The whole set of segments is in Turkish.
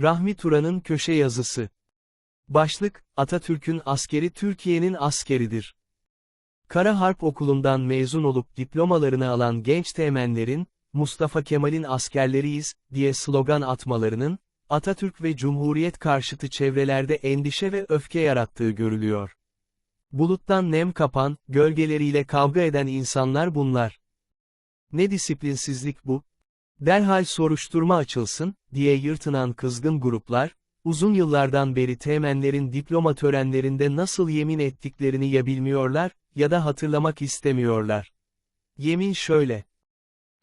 Rahmi Turan'ın köşe yazısı. Başlık, Atatürk'ün askeri Türkiye'nin askeridir. Kara Harp Okulu'ndan mezun olup diplomalarını alan genç teğmenlerin, Mustafa Kemal'in askerleriyiz, diye slogan atmalarının, Atatürk ve Cumhuriyet karşıtı çevrelerde endişe ve öfke yarattığı görülüyor. Buluttan nem kapan, gölgeleriyle kavga eden insanlar bunlar. Ne disiplinsizlik bu? Derhal soruşturma açılsın, diye yırtınan kızgın gruplar, uzun yıllardan beri teğmenlerin diploma törenlerinde nasıl yemin ettiklerini ya bilmiyorlar, ya da hatırlamak istemiyorlar. Yemin şöyle.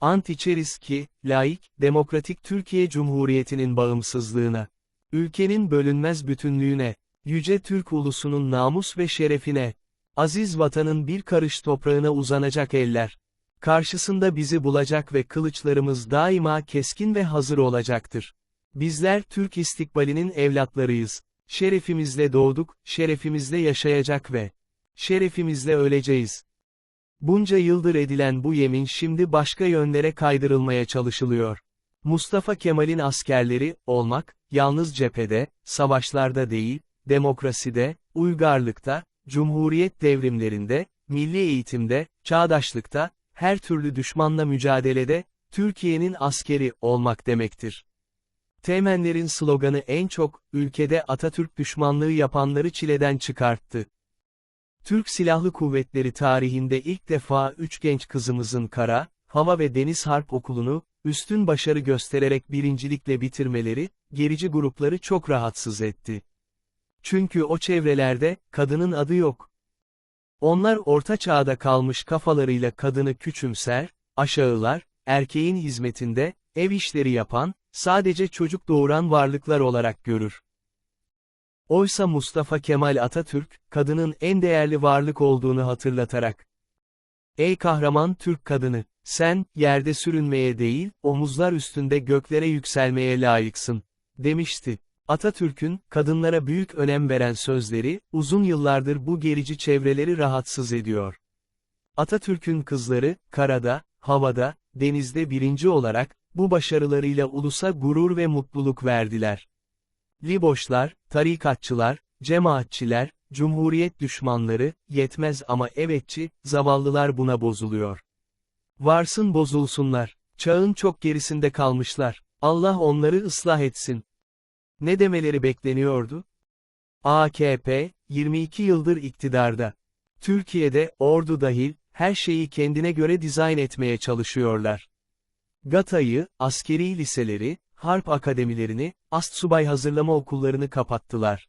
Ant içeriz ki, laik, demokratik Türkiye Cumhuriyeti'nin bağımsızlığına, ülkenin bölünmez bütünlüğüne, yüce Türk ulusunun namus ve şerefine, aziz vatanın bir karış toprağına uzanacak eller, karşısında bizi bulacak ve kılıçlarımız daima keskin ve hazır olacaktır. Bizler Türk istikbalinin evlatlarıyız. Şerefimizle doğduk, şerefimizle yaşayacak ve şerefimizle öleceğiz. Bunca yıldır edilen bu yemin şimdi başka yönlere kaydırılmaya çalışılıyor. Mustafa Kemal'in askerleri, olmak, yalnız cephede, savaşlarda değil, demokraside, uygarlıkta, cumhuriyet devrimlerinde, milli eğitimde, çağdaşlıkta, her türlü düşmanla mücadelede, Türkiye'nin askeri olmak demektir. Teğmenlerin sloganı en çok, ülkede Atatürk düşmanlığı yapanları çileden çıkarttı. Türk Silahlı Kuvvetleri tarihinde ilk defa üç genç kızımızın kara, hava ve deniz harp okulunu, üstün başarı göstererek birincilikle bitirmeleri, gerici grupları çok rahatsız etti. Çünkü o çevrelerde, kadının adı yok. Onlar orta çağda kalmış kafalarıyla kadını küçümser, aşağılar, erkeğin hizmetinde, ev işleri yapan, sadece çocuk doğuran varlıklar olarak görür. Oysa Mustafa Kemal Atatürk, kadının en değerli varlık olduğunu hatırlatarak. Ey kahraman Türk kadını, sen, yerde sürünmeye değil, omuzlar üstünde göklere yükselmeye layıksın, demişti. Atatürk'ün, kadınlara büyük önem veren sözleri, uzun yıllardır bu gerici çevreleri rahatsız ediyor. Atatürk'ün kızları, karada, havada, denizde birinci olarak, bu başarılarıyla ulusa gurur ve mutluluk verdiler. Liboşlar, tarikatçılar, cemaatçiler, cumhuriyet düşmanları, yetmez ama evetçi, zavallılar buna bozuluyor. Varsın bozulsunlar, çağın çok gerisinde kalmışlar, Allah onları ıslah etsin. Ne demeleri bekleniyordu? AKP, 22 yıldır iktidarda. Türkiye'de, ordu dahil, her şeyi kendine göre dizayn etmeye çalışıyorlar. GATA'yı, askeri liseleri, harp akademilerini, astsubay hazırlama okullarını kapattılar.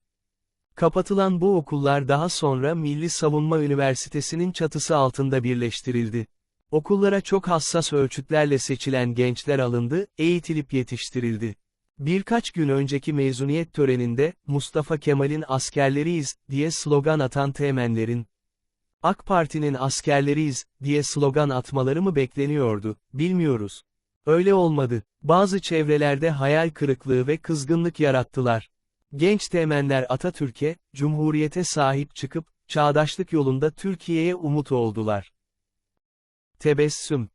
Kapatılan bu okullar daha sonra Milli Savunma Üniversitesi'nin çatısı altında birleştirildi. Okullara çok hassas ölçütlerle seçilen gençler alındı, eğitilip yetiştirildi. Birkaç gün önceki mezuniyet töreninde, Mustafa Kemal'in askerleriyiz, diye slogan atan teğmenlerin, AK Parti'nin askerleriyiz, diye slogan atmaları mı bekleniyordu, bilmiyoruz. Öyle olmadı. Bazı çevrelerde hayal kırıklığı ve kızgınlık yarattılar. Genç teğmenler Atatürk'e, Cumhuriyete sahip çıkıp, çağdaşlık yolunda Türkiye'ye umut oldular. Tebessüm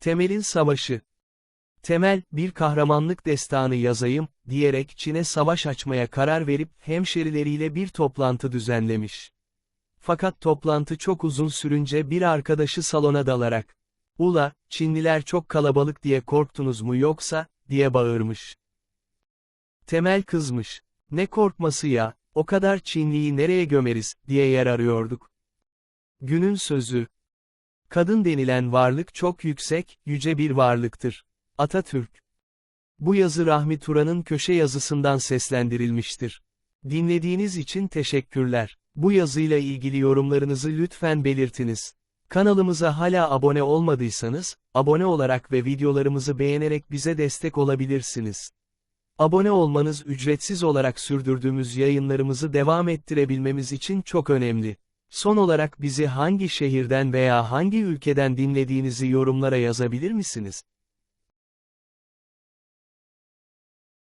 Temel'in Savaşı Temel, bir kahramanlık destanı yazayım, diyerek Çin'e savaş açmaya karar verip hemşerileriyle bir toplantı düzenlemiş. Fakat toplantı çok uzun sürünce bir arkadaşı salona dalarak, Ula, Çinliler çok kalabalık diye korktunuz mu yoksa, diye bağırmış. Temel kızmış. Ne korkması ya, o kadar Çinliyi nereye gömeriz, diye yer arıyorduk. Günün sözü. Kadın denilen varlık çok yüksek, yüce bir varlıktır. Atatürk. Bu yazı Rahmi Turan'ın köşe yazısından seslendirilmiştir. Dinlediğiniz için teşekkürler. Bu yazıyla ilgili yorumlarınızı lütfen belirtiniz. Kanalımıza hala abone olmadıysanız, abone olarak ve videolarımızı beğenerek bize destek olabilirsiniz. Abone olmanız ücretsiz olarak sürdürdüğümüz yayınlarımızı devam ettirebilmemiz için çok önemli. Son olarak bizi hangi şehirden veya hangi ülkeden dinlediğinizi yorumlara yazabilir misiniz?